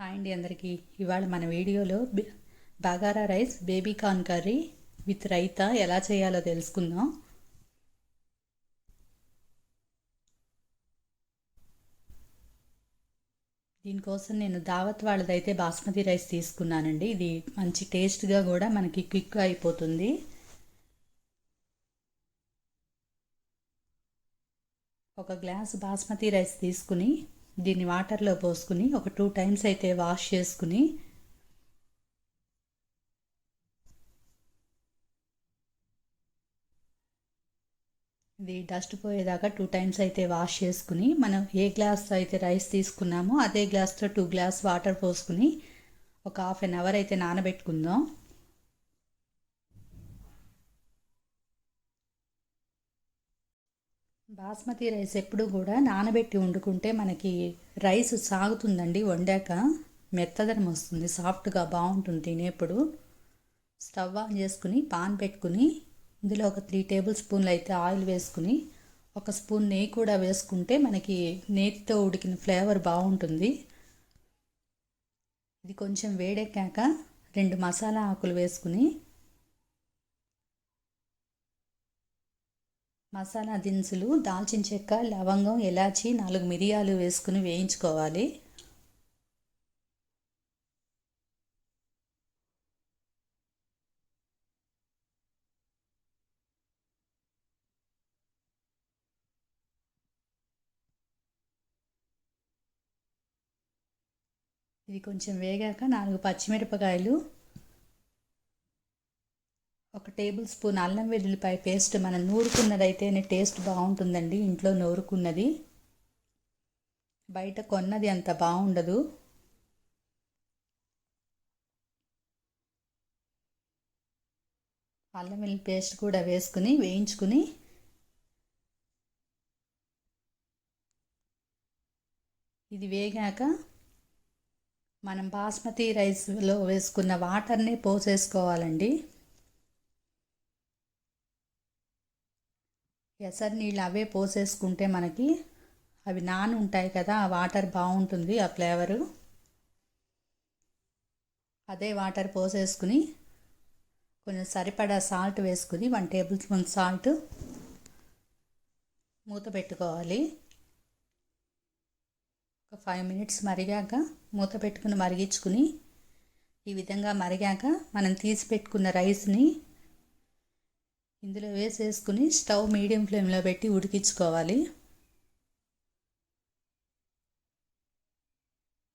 Hi అండి అందరికీ. ఇవాళ మన వీడియోలో bagara rice baby corn curry with raita ఎలా చేయాలో తెలుసుకుందాం. దీనికోసం నేను దావత్ వాళ్ళదైతే బాస్మతి రైస్ తీసుకున్నానండి. ఇది మంచి టేస్ట్గా కూడా మనకి క్విక్ అయిపోతుంది. ఒక గ్లాస్ బాస్మతి రైస్ తీసుకుని దీన్ని వాటర్లో పోసుకుని ఒక టూ టైమ్స్ అయితే వాష్ చేసుకుని ఇది డస్ట్ పోయేదాకా టూ టైమ్స్ అయితే వాష్ చేసుకుని మనం ఏ గ్లాస్ అయితే రైస్ తీసుకున్నామో అదే గ్లాస్తో టూ గ్లాస్ వాటర్ పోసుకుని ఒక హాఫ్ అన్ అవర్ అయితే నానబెట్టుకుందాం. బాస్మతి రైస్ ఎప్పుడు కూడా నానబెట్టి వండుకుంటే మనకి రైస్ సాగుతుందండి. వండాక మెత్తదనం వస్తుంది. సాఫ్ట్గా బాగుంటుంది తినేప్పుడు. స్టవ్ ఆన్ చేసుకుని పాన్ పెట్టుకుని ఇందులో ఒక త్రీ టేబుల్ స్పూన్లు అయితే ఆయిల్ వేసుకుని ఒక స్పూన్ నెయ్యి కూడా వేసుకుంటే మనకి నేతితో ఉడికిన ఫ్లేవర్ బాగుంటుంది. ఇది కొంచెం వేడెక్కాక రెండు మసాలా ఆకులు వేసుకుని మసాలా దినుసులు దాల్చిన చెక్క లవంగం ఎలాచి నాలుగు మిరియాలు వేసుకుని వేయించుకోవాలి. ఇది కొంచెం వేగాక నాలుగు పచ్చిమిరపకాయలు ఒక టేబుల్ స్పూన్ అల్లం వెల్లుల్లిపాయ పేస్ట్ మనం నూరుకున్నదైతేనే టేస్ట్ బాగుంటుందండి ఇంట్లో నూరుకున్నది. బయట కొన్నది అంత బాగుండదు. అల్లం వెల్లుల్లి పేస్ట్ కూడా వేసుకుని వేయించుకుని ఇది వేగాక మనం బాస్మతి రైస్లో వేసుకున్న వాటర్ని పోసేసుకోవాలండి. ఎసరు నీళ్ళు అవే పోసేసుకుంటే మనకి అవి నాన్ ఉంటాయి కదా ఆ వాటర్ బాగుంటుంది ఆ ఫ్లేవరు. అదే వాటర్ పోసేసుకుని కొంచెం సరిపడా సాల్ట్ వేసుకుని వన్ టేబుల్ స్పూన్ సాల్ట్ మూత పెట్టుకోవాలి. ఒక ఫైవ్ మినిట్స్ మరిగాక మూత పెట్టుకుని మరిగించుకుని ఈ విధంగా మరిగాక మనం తీసి పెట్టుకున్న రైస్ని ఇందులో వేసేసుకుని స్టవ్ మీడియం ఫ్లేమ్లో పెట్టి ఉడికించుకోవాలి.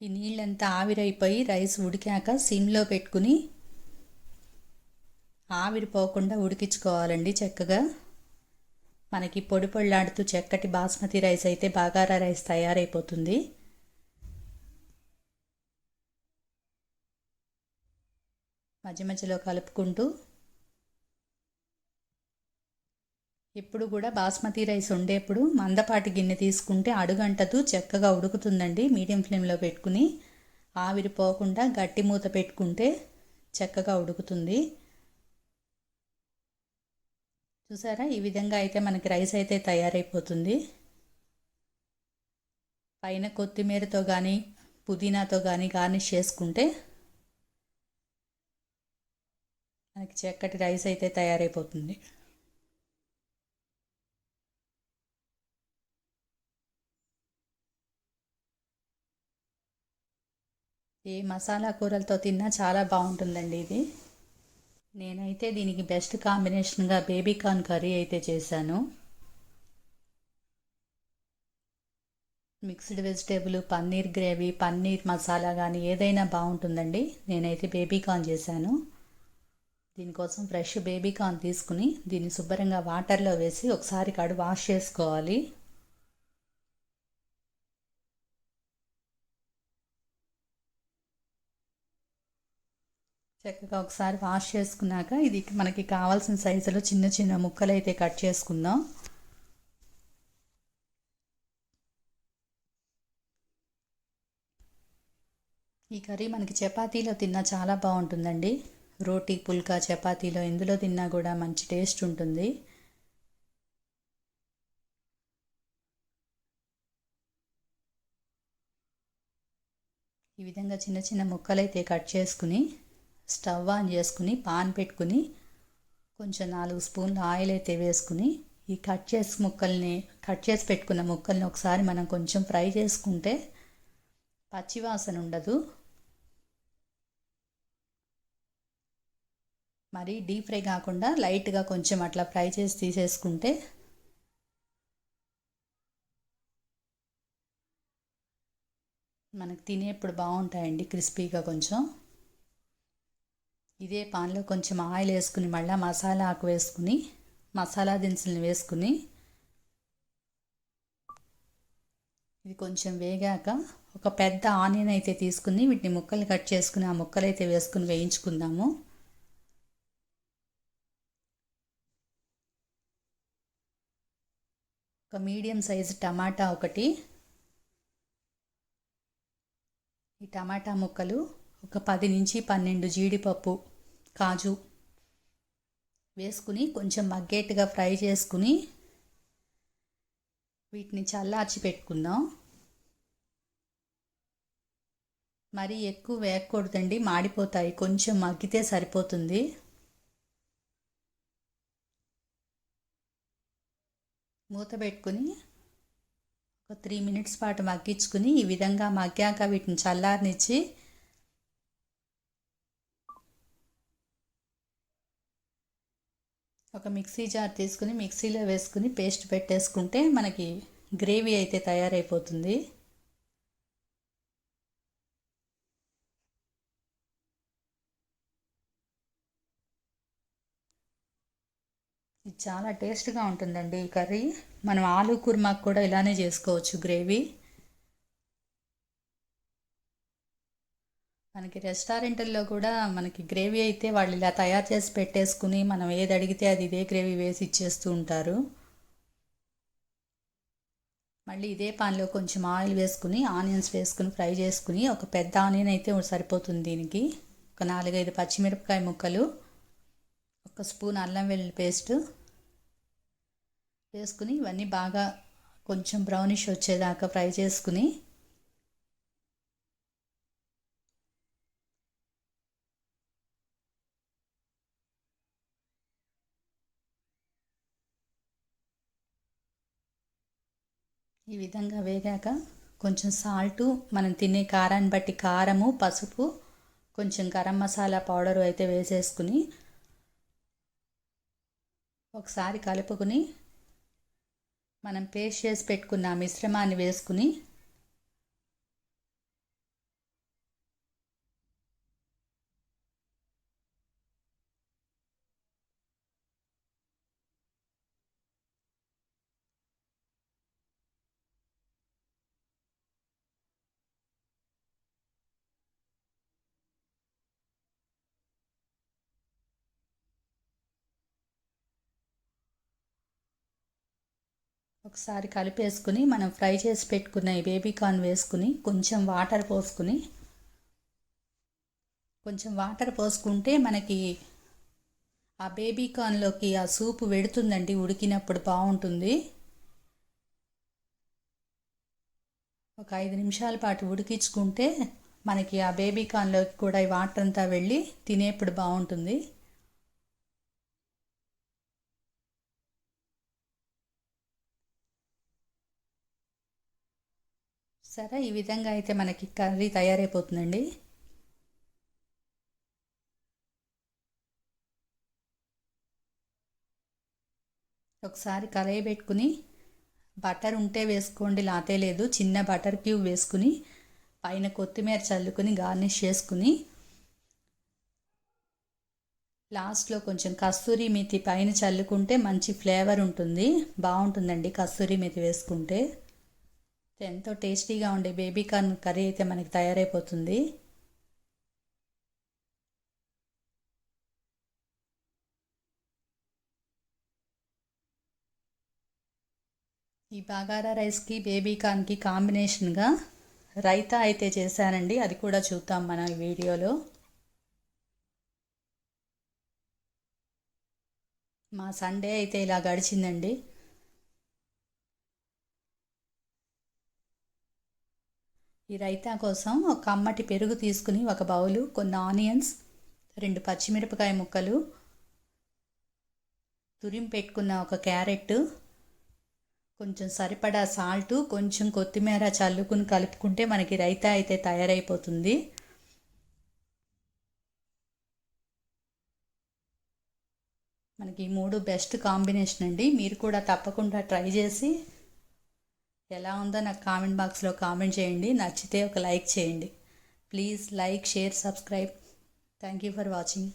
ఈ నీళ్ళంతా ఆవిరైపోయి రైస్ ఉడికాక సిమ్లో పెట్టుకుని ఆవిరి పోకుండా ఉడికించుకోవాలండి చక్కగా. మనకి పొడి పొళ్ళాడుతూ చక్కటి బాస్మతి రైస్ అయితే బాగారా రైస్ తయారైపోతుంది. మధ్య మధ్యలో కలుపుకుంటూ ఎప్పుడు కూడా బాస్మతి రైస్ వండేప్పుడు మందపాటి గిన్నె తీసుకుంటే అడుగంటదు చక్కగా ఉడుకుతుందండి. మీడియం ఫ్లేమ్లో పెట్టుకుని ఆవిరి పోకుండా గట్టి మూత పెట్టుకుంటే చక్కగా ఉడుకుతుంది. చూసారా? ఈ విధంగా అయితే మనకి రైస్ అయితే తయారైపోతుంది. పైన కొత్తిమీరతో కానీ పుదీనాతో కానీ గార్నిష్ చేసుకుంటే మనకి చక్కటి రైస్ అయితే తయారైపోతుంది. ఏ మసాలా కూరలతో తిన్నా చాలా బాగుంటుందండి ఇది. నేనైతే దీనికి బెస్ట్ కాంబినేషన్గా బేబీ కార్న్ కర్రీ అయితే చేశాను. Mixed vegetable paneer gravy paneer masala కానీ ఏదైనా బాగుంటుందండి. నేనైతే బేబీ కార్న్ చేశాను. దీనికోసం ఫ్రెష్ బేబీ కార్న్ తీసుకుని దీన్ని శుభ్రంగా వాటర్లో వేసి ఒకసారి కడు వాష్ చేసుకోవాలి. చక్కగా ఒకసారి వాష్ చేసుకున్నాక ఇది మనకి కావాల్సిన సైజులో చిన్న చిన్న ముక్కలు అయితే కట్ చేసుకుందాం. ఈ కర్రీ మనకి చపాతీలో తిన్నా చాలా బాగుంటుందండి. రోటీ పుల్కా చపాతీలో ఎందులో తిన్నా కూడా మంచి టేస్ట్ ఉంటుంది. ఈ ఈ విధంగా చిన్న చిన్న ముక్కలు అయితే కట్ చేసుకుని స్టవ్ ఆన్ చేసుకుని పాన్ పెట్టుకుని కొంచెం నాలుగు స్పూన్లు ఆయిల్ అయితే వేసుకుని ఈ కట్ చేసి ముక్కల్ని కట్ చేసి పెట్టుకున్న ముక్కల్ని ఒకసారి మనం కొంచెం ఫ్రై చేసుకుంటే పచ్చివాసన ఉండదు. మరి డీప్ ఫ్రై కాకుండా లైట్గా కొంచెం అట్లా ఫ్రై చేసి తీసేసుకుంటే మనకు తినేప్పుడు బాగుంటాయండి క్రిస్పీగా కొంచెం. ఇదే పాన్లో కొంచెం ఆయిల్ వేసుకుని మళ్ళీ మసాలా ఆకు వేసుకుని మసాలా దినుసులను వేసుకుని ఇది కొంచెం వేగాక ఒక పెద్ద ఆనియన్ అయితే తీసుకుని వీటిని ముక్కలు కట్ చేసుకుని ఆ ముక్కలు అయితే వేసుకుని వేయించుకుందాము. ఒక మీడియం సైజు టమాటా ఒకటి. ఈ టమాటా ముక్కలు ఒక పది నుంచి పన్నెండు జీడిపప్పు కాజు వేసుకుని కొంచెం మగ్గేట్టుగా ఫ్రై చేసుకుని వీటిని చల్లార్చి పెట్టుకుందాం. మరీ ఎక్కువ వేయకూడదండి మాడిపోతాయి. కొంచెం మగ్గితే సరిపోతుంది. మూత పెట్టుకుని ఒక త్రీ మినిట్స్ పాటు మగ్గించుకుని ఈ విధంగా మగ్గాక వీటిని చల్లారనిచ్చి ఒక మిక్సీ జార్ తీసుకుని మిక్సీలో వేసుకుని పేస్ట్ పెట్టేసుకుంటే మనకి గ్రేవీ అయితే తయారైపోతుంది. ఇది చాలా టేస్ట్గా ఉంటుందండి ఈ కర్రీ. మనం ఆలు కుర్మాకు కూడా ఇలానే చేసుకోవచ్చు గ్రేవీ. మనకి రెస్టారెంట్ల్లో కూడా మనకి గ్రేవీ అయితే వాళ్ళు ఇలా తయారు చేసి పెట్టేసుకుని మనం ఏది అడిగితే అది ఇదే గ్రేవీ వేసి ఇచ్చేస్తూ ఉంటారు. మళ్ళీ ఇదే పాన్లో కొంచెం ఆయిల్ వేసుకుని ఆనియన్స్ వేసుకుని ఫ్రై చేసుకుని ఒక పెద్ద ఆనియన్ అయితే సరిపోతుంది దీనికి. ఒక నాలుగైదు పచ్చిమిరపకాయ ముక్కలు ఒక స్పూన్ అల్లం వెల్లుల్లి పేస్ట్ వేసుకుని ఇవన్నీ బాగా కొంచెం బ్రౌనిష్ వచ్చేదాకా ఫ్రై చేసుకుని ఈ విధంగా వేగాక కొంచెం సాల్టు మనం తినే కారాన్ని బట్టి కారము పసుపు కొంచెం గరం మసాలా పౌడరు అయితే వేసేసుకుని ఒకసారి కలుపుకుని మనం పేస్ట్ చేసి పెట్టుకున్న మిశ్రమాన్ని వేసుకుని ఒకసారి కలిపేసుకుని మనం ఫ్రై చేసి పెట్టుకున్న ఈ బేబీ కార్న్ వేసుకుని కొంచెం వాటర్ పోసుకుని కొంచెం వాటర్ పోసుకుంటే మనకి ఆ బేబీ కార్న్లోకి ఆ సూప్ వెడుతుందండి ఉడికినప్పుడు బాగుంటుంది. ఒక ఐదు నిమిషాల పాటు ఉడికించుకుంటే మనకి ఆ బేబీ కార్న్లోకి కూడా ఈ వాటర్ అంతా వెళ్ళి తినేప్పుడు బాగుంటుంది. సరే ఈ విధంగా అయితే మనకి కర్రీ తయారైపోతుందండి. ఒకసారి కలయి పెట్టుకుని బటర్ ఉంటే వేసుకోండి లాతే లేదు చిన్న బటర్ క్యూబ్ వేసుకుని పైన కొత్తిమీర చల్లుకుని గార్నిష్ చేసుకుని లాస్ట్లో కొంచెం కస్తూరి మెతి పైన చల్లుకుంటే మంచి ఫ్లేవర్ ఉంటుంది బాగుంటుందండి కస్తూరి మెతి వేసుకుంటే. ఎంతో టేస్టీగా ఉండే బేబీ కార్న్ కర్రీ అయితే మనకి తయారైపోతుంది. ఈ బాగారా రైస్కి బేబీ కార్న్కి కాంబినేషన్గా రైతా అయితే చేశానండి అది కూడా చూద్దాం మన ఈ వీడియోలో. మా సండే అయితే ఇలా గడిచిందండి. ఈ రైతా కోసం ఒక కమ్మటి పెరుగు తీసుకుని ఒక బౌలు కొన్ని ఆనియన్స్ రెండు పచ్చిమిరపకాయ ముక్కలు తురిం పెట్టుకున్న ఒక క్యారెట్ కొంచెం సరిపడా సాల్ట్ కొంచెం కొత్తిమీర చల్లుకుని కలుపుకుంటే మనకి రైతా అయితే తయారైపోతుంది. మనకి ఈ మూడు బెస్ట్ కాంబినేషన్ అండి. మీరు కూడా తప్పకుండా ట్రై చేసి ఎలా ఉందో నాకు కామెంట్ బాక్స్లో కామెంట్ చేయండి. నచ్చితే ఒక లైక్ చేయండి. Please like share subscribe thank you for watching